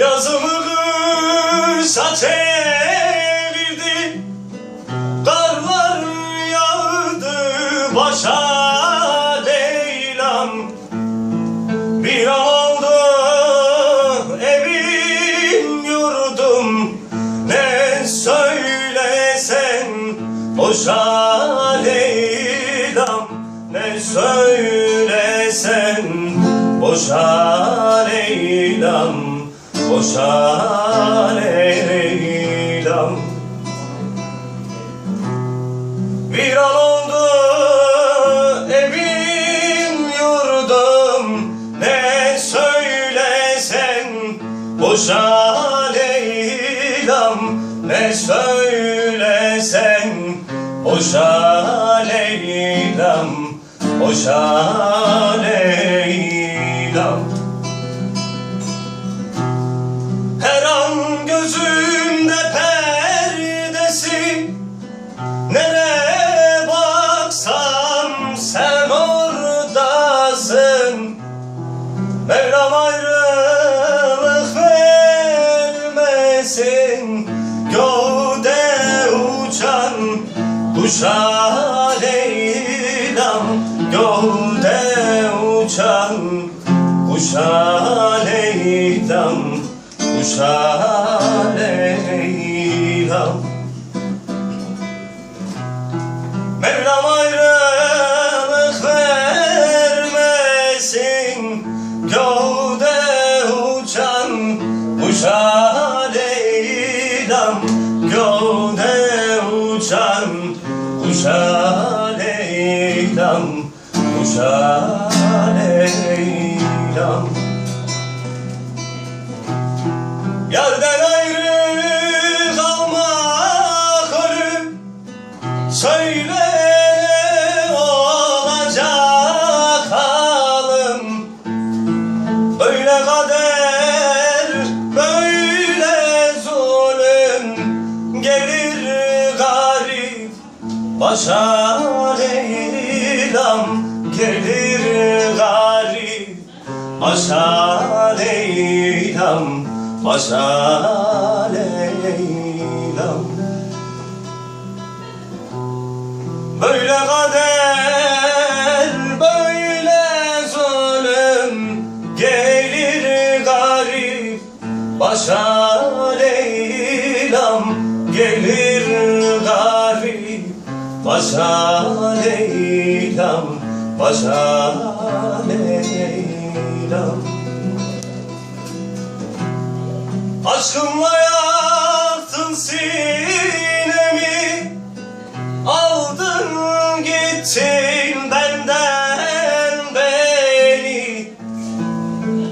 Yazımı kışa çevirdi Karlar yağdı başa Leylam. Bir an oldu evim yurdum. Ne söylesen boşa Leylam. Ne söylesen boşa Leylam Boşa Leylam bir an oldu evim yurdum. Ne söylesen boşa Leylam Ne söylesen boşa Leylam Boşa gözümde perdesi Nereye baksam sen oradasın. Mevlam ayrılık vermesin. Uçan kuşa Leylam Göğde uçan kuşa Kuşa Leylam Mevlam ayrılık vermesin Gövde uçan kuşa Leylam Gövde uçan kuşa Yerden ayrı kalmak ölüm Söyle olacak halim Böyle kader, böyle zulüm Gelir garip. Başa Leylam Gelir garip. Başa Leylam Leylam. Böyle kader, böyle zulüm Gelir garip. Başa Leylam Gelir garip. Başa Leylam Başa Leylam Aşkınla yaktın sinemi. Aldın gittin benden beni.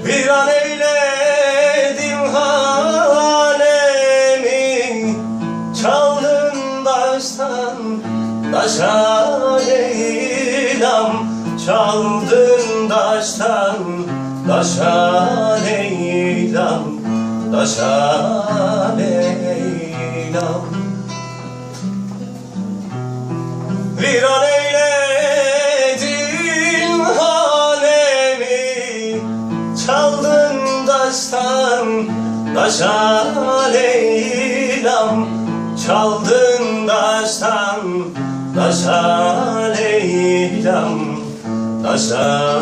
Bir an eyledin halemi Çaldın baştan taşa Leylam Çaldın taştan taşa Leylam Taşa Leylam Bir an eyledin halemi Çaldın daştan Daşa Leylam Çaldın daştan Daşa Leylam Leylam